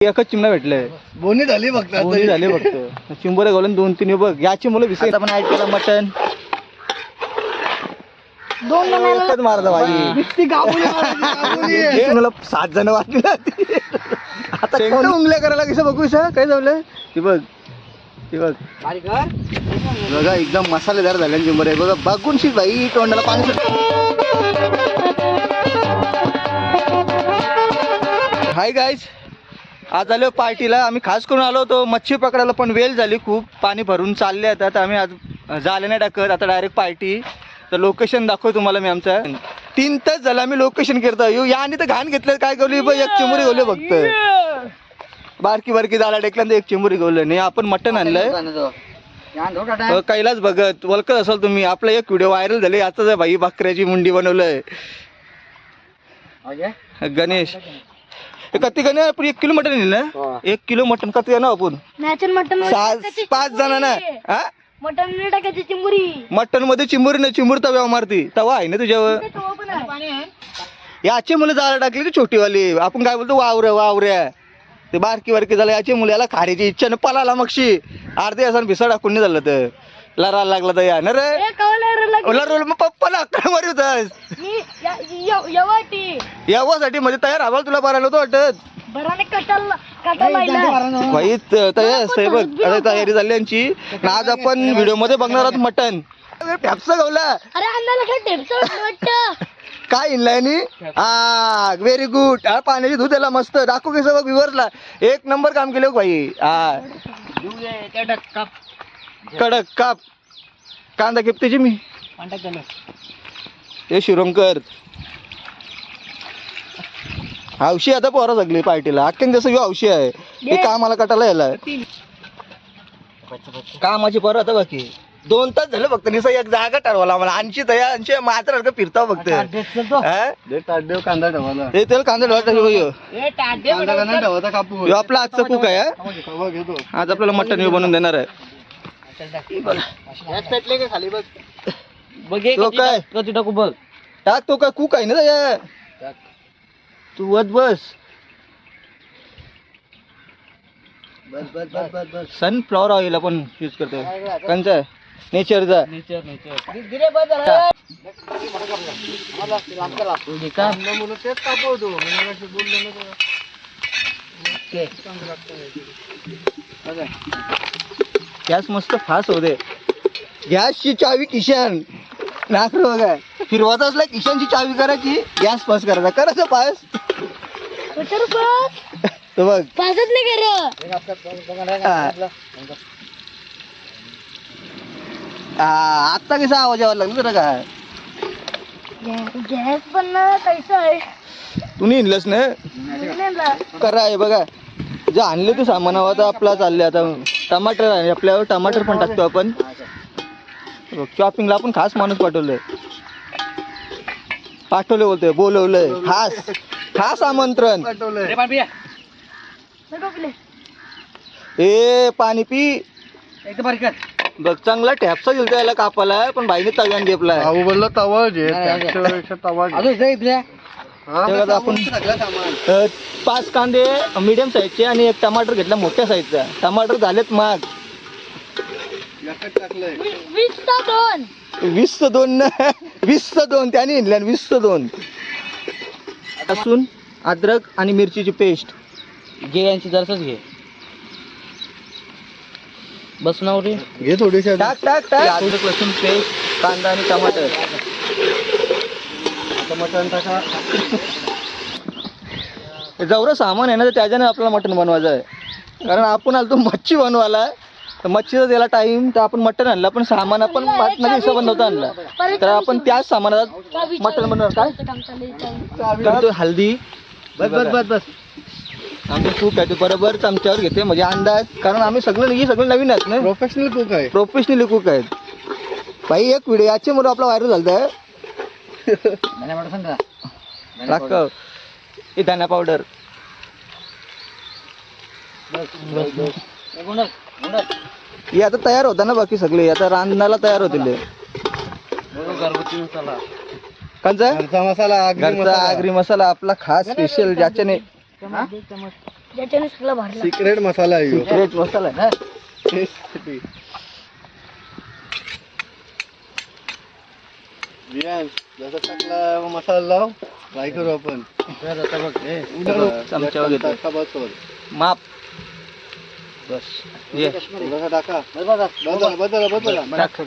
एकच चिमणा भेटलंय. बोनी झाली फक्त. दोन्ही झाले फक्त. चिंबोरे घालून दोन तीन बघ याची मुलं विसर आपण ऍड केला मटन. दोन एकच. हे मला सात जण वाटली आता कोण उंगल्या करायला कसं बघू सा काय जमलं ती बघ. ती बघ. बघा एकदम मसालेदार झाले चिंबोरे बघा बघून शी बाई तोंडाला पाणी हाय गाईज आज आलो पार्टीला आम्ही खास करून आलो होतो मच्छी पकडायला पण वेळ झाली खूप. पाणी भरून चालले आता आता आम्ही आज झाले नाही टाकत आता डायरेक्ट पार्टी. तर लोकेशन दाखव तुम्हाला मी आमचं. तीन तास झालं आम्ही लोकेशन करतो येऊ या आणि तर घाण घेतलं. काय गवली बघ एक चिमुरी गवली फक्त. बारकी बारकी झाला टेकल्यानंतर एक चिमुरी गवलं नाही आपण मटण आणलंय. अ, कैलाच बघत ओळखत असाल तुम्ही. आपला एक व्हिडिओ व्हायरल झाले. आहे भाई बकऱ्याची मुंडी बनवलंय. गणेश. कती गणे आपण एक किलो मटन येईल ना? एक किलो मटन कती ना आपण? मॅचन मटन सहा पाच जणांना. हा? मटन नाही टाकायची चिंबुरी. मटनमध्ये चिंबुरी ना चिंबूर तव्या मारती. तवा आहे ना तुझ्यावर? तो पण आहे. याची मुलं जायला टाकली ती छोटीवाली. आपण काय बोलतो? वावऱ्या वावऱ्या ते बारकी बारकी झालं याची मुलं याला खाण्याची इच्छा न पळाला मगशी अर्धे असं भिसा टाकून नाही झालं तर. लरायला लागला तर या ना रे? ए, कवाला रे लग- ओला रोल मग पप्पाला अक्कल मारी होतास यावासाठी मध्ये तयार हवाल तुला बरायला होतं वाटत. भाई त- तयार आता तयारी झाली यांची आणि आज आपण व्हिडिओमध्ये बघणार आहोत मटन पॅप्सा गवला. अरे काय टेप्स वाटतं? काय इनलायनी हा व्हेरी गुड हा पाण्याची दूध याला मस्त. दाखव कसं बघ विवरला एक नंबर काम केलं हो भाई हा कडक काप. कांदा किपतेची मी. हे शिरोंकर. हौशी आता पोरा सगळी पार्टीला. अख्ख्यान जसं ह्यो हौशी आहे. ते कामाला कटाला याला कामाची पोरं आता बाकी. दोन तास झालं फक्त. निसं एक जागा ठरवला मला. ऐंशी तया ऐंशी मात्र फिरता फक्त. हा? कांदा ठेवायला. हे तेल कांदा ह्यो आपला आजचा कुक आहे हा? आज आपल्याला मटन ह्यो बनवून देणार आहे. तो काय? टाकू बघ. टाक तो काय कुक आहे ना तू वत बस. बस बस बस बस बस. सनफ्लॉवर ऑइल आपण यूज करतो कंचा नेचरचा नेचर नेचर मुलं तेच तापवतो. म्हणजे बोललो ना तुला. गॅस मस्त फास्ट होते गॅसची चावी किशन. नाकर बघा. फिरवायचा असला किशनची चावी करायची गॅस पास करायचा. करायचं पास तो बघ. पासच नाही कर. हा. आत्ता कसा आवाज यावा लागला जरा काय? गॅस पण ना कैसा आहे. तुम्ही इनलस ना. करा आहे बघा. जे आणले ते सामान हवं आता आपला चालले आता. टमाटर आहे आपल्यावर टमाटर पण टाकतो आपण. शॉपिंगला आपण खास माणूस पाठवलंय. पाठवले बोलतोय बोलवलंय. खास खास आमंत्रण. पाठवलंय. नको पिले. ए पाणी पी. बघ चांगला टॅपसा दिलता याला कापाला पण बाईने तव्यान बोलला तवा त्याच्यापेक्षा तवा हा? आपण अ, पाच कांदे मीडियम साईजचे आणि एक टमाटर घेतला मोठ्या साईजचा टमाटर झालेत वी- वीस दोन. वीस दोन ना वीस दोन. त्याने इनल्या वीस दोन. लसूण अद्रक आणि मिरचीची पेस्ट घे यांची जरासच घे. बस नावरी घे थोडीशी टाक टाक टाक. अद्रक लसूण पेस्ट कांदा आणि टमाटर. मटण टाका जेवढं सामान आहे ना तर त्याच्याने आपल्याला मटण बनवायचं आहे. कारण आपण आलो मच्छी बनवायला तर मच्छीचा त्याला टाइम तर आपण मटण आणलं पण सामान आपण मटणाच्या हिशोबाने नव्हतं आणलं. तर आपण त्याच सामानात मटण बनवणार. काय? करतो हल्दी. बस बस बस बस. आमचे कुक आहे ते बरोबर चमच्यावर घेते म्हणजे अंदाज कारण आम्ही सगळं ही सगळं नवीन आहेत ना. प्रोफेशनल कुक आहे. प्रोफेशनली कुक आहेत. भाई एक व्हिडिओ याचे मुलं आपला व्हायरल झालता. हे धना पावडर हे आता तयार होता ना बाकी सगळे? आता रांधणाला तयार होतील हे. घरचा मसाला आगरी घरचा मसाला. आगरी मसाला आपला खास स्पेशल ज्याच्याने ज्याच्याने सगळं भरलं सिक्रेट मसाला आहे. सिक्रेट मसाला आहे ना टेस्टसाठी. बियान जसा टाकला मग मसाला लाव ट्राय करू आपण. चमच्यावर घेतो. टाका बस वर. माप. बस. ये. थोडासा टाका. बदला बदला बदला. टाक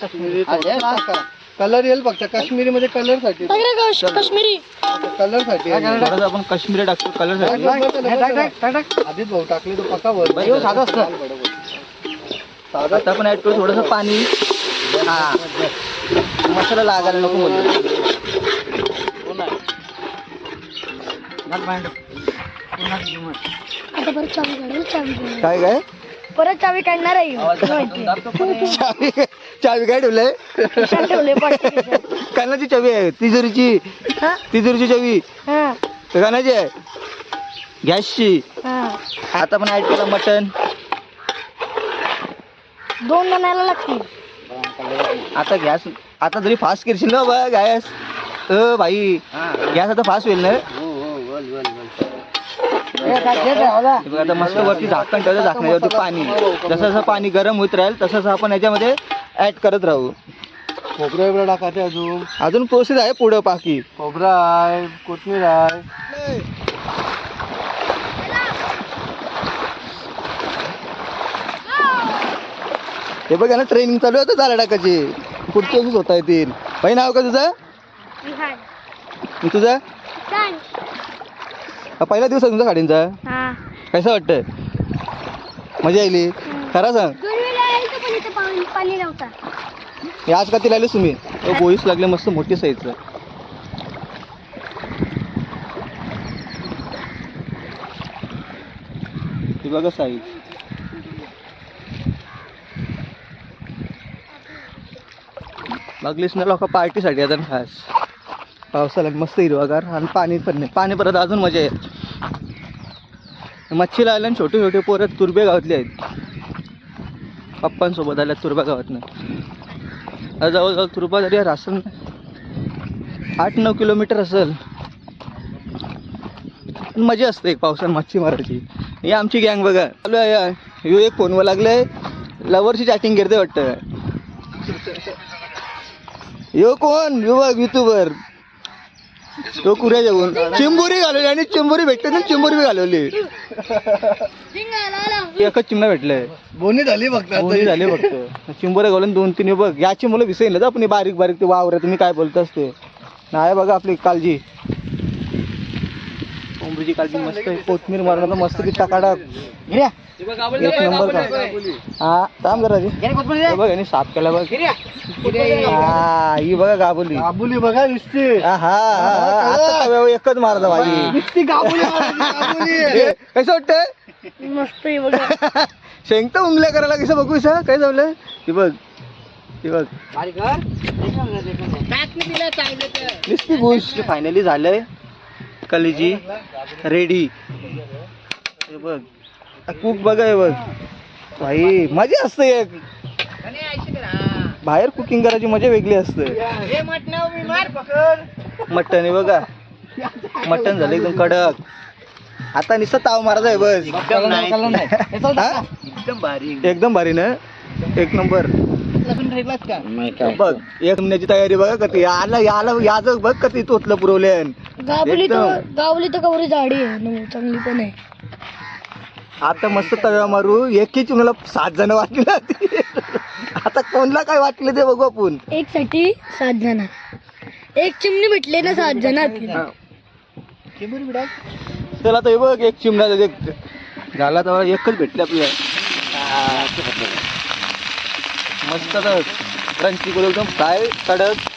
काश्मीरी टाका. कलर येईल फक्त. काश्मीरी मध्ये कलरसाठी. काश्मीरी. कलरसाठी आपण काश्मीरी टाकतो कलरसाठी. आधीच भाऊ टाकले तो पकावर साधं असतं. साधा आता आपण ऍड करू थोडंसं पाणी. हा. मसाला लागायला नको म्हणतो आता परत चावी काढेल चावी काढेल. काय काय? परत चावी काढणार आहे. ह्यो. माहिती. चावी चावी काय ठेवलंय? खिशात ठेवले कानाची चावी आहे तिजोरीची. हा? तिजोरीची चावी. हा. तर कानाची आहे. गॅसची. हा. आता आपण ऍड केलं मटन दोन बनायला लागतील. आता गॅस आता जरी फास्ट करशील ना बा गॅस. अ भाई गॅस आता फास्ट होईल ना? हे आता मस्त वरती झाकण ठेवलं झाकण्यावरती पाणी. जसं जसं पाणी गरम होत राहील तसं आपण याच्यामध्ये ऍड करत राहू. खोबरं बिबरं टाकायचं अजून. अजून प्रोसेस आहे पुढं बाकी. खोबरं आहे कोथमीर आहे. हे बघ ना ट्रेनिंग चालू आहे झाला टाकायची पुढचे होता येतील भाई नाव का तुझं? तुझं. हा पहिला दिवस आहे तुमचा साडींचा हा. कसं वाटतं मजा येईल खरा सांग. पण नव्हता. हे आज का ती लागलीस तुम्ही? बोईस लागले मस्त मोठी साईजचं ती बघा साईज लागलीस ना लोक पार्टीसाठी येतात खास. पावसाळ्यात मस्त हिरवागार आणि पाणी पण नाही. पाणी परत अजून मजा येत मच्छी लावल्या आणि छोटे छोटे पोरं तुरबे गावातले आहेत. पप्पांसोबत आल्या तुरबा गावातनं. नाही जवळजवळ तुरबा जरी रासन आठ नऊ किलोमीटर असेल मजा असते एक पावसात मच्छी मारायची. ही आमची गँग बघा. चालू आहे. ह्यो एक फोनवर लागलंय. लवरची चॅटिंग करते वाटतं. यो कोण? यो बघ युट्यूबर तो कुऱ्या जेवून चिंबोरी घालवली आणि चिंबोरी भेटते ना चिंबोरी बी घालवली. एकच चिमणा भेटलंय बोनी झाली फक्त. दोन्ही झाले फक्त. चिंबोरे घालून दोन तीन हे बघ. याची मुलं विसरले आपण बारीक बारीक ते वावर तुम्ही काय बोलतास ते नाही बघा आपली काळजी कोंबडीची काळजी मस्त आहे. कोथमीर मारून मस्त की टाकाटाक. गिऱ्या. एक नंबर का? हा थांब जरा हे बघ यांनी साफ केला बघ. हा ही बघा गाबुली. हा काबुली बघा नुसती. हा हा, हा. आता तव्यावर एकच मारता भाई नुसती काबुली मारायची, काबुली हे, कसं वाटतंय? मस्त आहे बघा. शेंगत उंगल्या करायला कसं बघू सा काय जमलं ती बघ ती बघ. नुसती गोष्ट फायनली झालंय. कलेजी रेडी. हे बघ. कुक बघ हे बघ. भाई मजा असते एक. बाहेर कुकिंग करायची मजा वेगळी असते. मटन हे बघा. मटन झालं एकदम कडक. आता नुसतं ताव मारायचा आहे बस हा? एकदम भारी. ना? एक नंबर. बघ एक महिन्याची तयारी बघा कधी आला याला याचं बघ कधी तोतलं पुरवल्यान गावली तर. गावली तर कवरी झाडी आहे. न, चांगली पण आहे. आता मस्त तव्या मारू. एकी चुनाला सात जण वाटली. आता कोणला काय वाटलं ते बघू आपण. एक साठी सात जण. एक चिमणी भेटले ना सात जण चला आता हे बघ एक चिमणा झाला तर एकच भेटले आपल्याला. मस्त आता क्रंची करू एकदम फ्राय कडक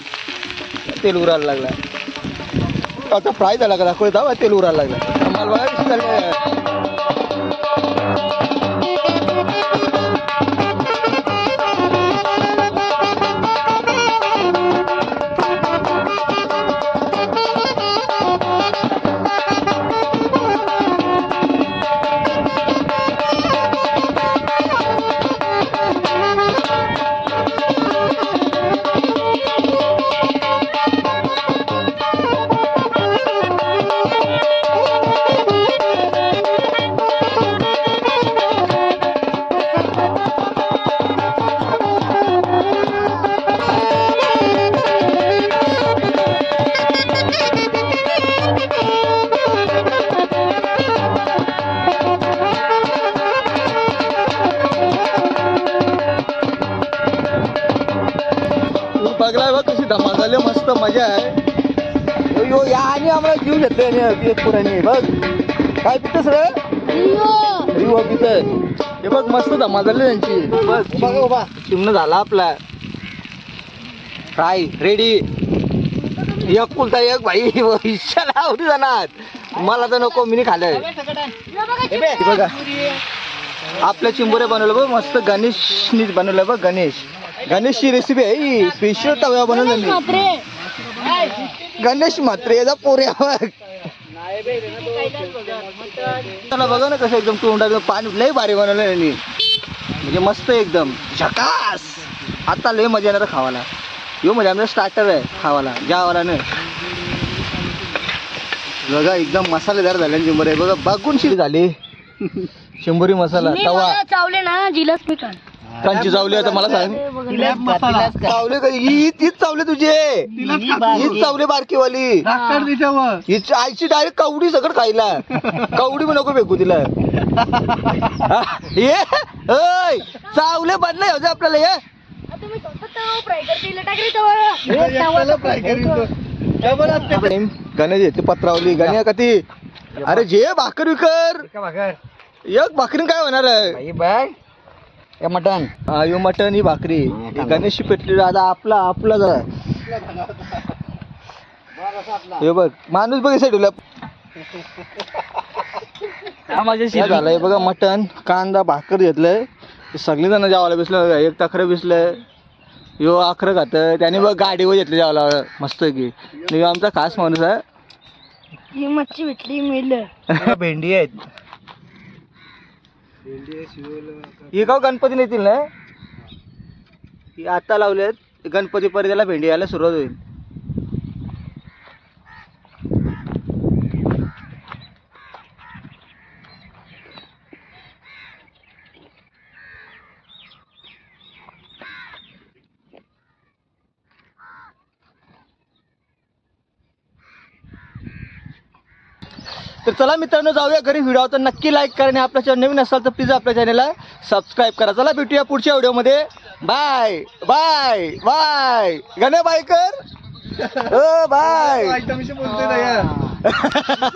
तेल उरायला लागला. आता फ्राय झाला का दाखवत तेल उरायला लागला. आम्हाला जीव घेतले आणि एक पुराणी बघ. काय पितस रे रिओ. पित. हे बघ मस्त धमाल झाली त्यांची. बघ बघा उभा. चिमणं झाला आपला. फ्राय रेडी एक कुलता एक भाई इच्छाला आवडी जाणार. मला तर नको मी खाल्लंय. बघा आपल्या चिंबोरे बनवलं बघ मस्त गणेशनीच बनवलं बघ गणेश. गणेशची रेसिपी आहे स्पेशल तव्या बनवलं मी. गणेश म्हात्रे जा पोऱ्या बघ त्याला बघा ना कसं एकदम तोंडा पाणी लय भारी बनवलं यांनी. म्हणजे मस्त एकदम. झकास. आता लय मजा येणार खावाला यो म्हणजे आमचा स्टार्टर आहे खावाला ज्यावाला न बघा एकदम मसालेदार झाले शंभर आहे बघा बघून शिर झाली शंभरी मसाला तवा चावले ना जिलस मी कांची चावली आता मला सांग. मसाला. चावले का ही तीच चावले तुझे. हीच चावले बारकीवाली. तिच्यावर. हिची आईची डायरेक्ट कवडी सगळं खायला. कवडी पण नको फेकू तिला. हा, ये. ओय चावले बदले होते आपल्याला ये. तुम्ही स्वतः फ्राय करते टाकले तवा एकट्याला फ्राय करीन तो. डबल असते. आपण गणेश येते पत्रावली गण्या कधी? अरे जे भाकर विकर. एक भाकरीन काय होणार आहे? बाय या मटन हा, यो मटन ही भाकरी. ही गणेशची पेटली आता आपला आपला जरा. हे बघ माणूस बघ ठेवला काय झालंय बघा मटन कांदा भाकर घेतलंय. सगळे जण जेवायला बसलं. एक तखरं बसलंय यो अखरं खात त्याने बघ गाडीवर घेतलं जेवायला. मस्त की यो आमचा खास माणूस आहे. ही मच्छी भेटली मिळलं. भेंडी आहेत. ही गाव गणपती नेतील ना? ही आता लावलेत. गणपती पर्यंत त्याला भेंडी यायला सुरुवात होईल. तर चला मित्रांनो जाऊया घरी व्हिडिओ तर नक्की लाईक करा आणि आपल्या चॅनल नवीन असाल तर प्लीज आपल्या चॅनलला सबस्क्राईब करा. चला भेटूया पुढच्या व्हिडिओमध्ये बाय बाय बाय गणे बाय कर हो. बाय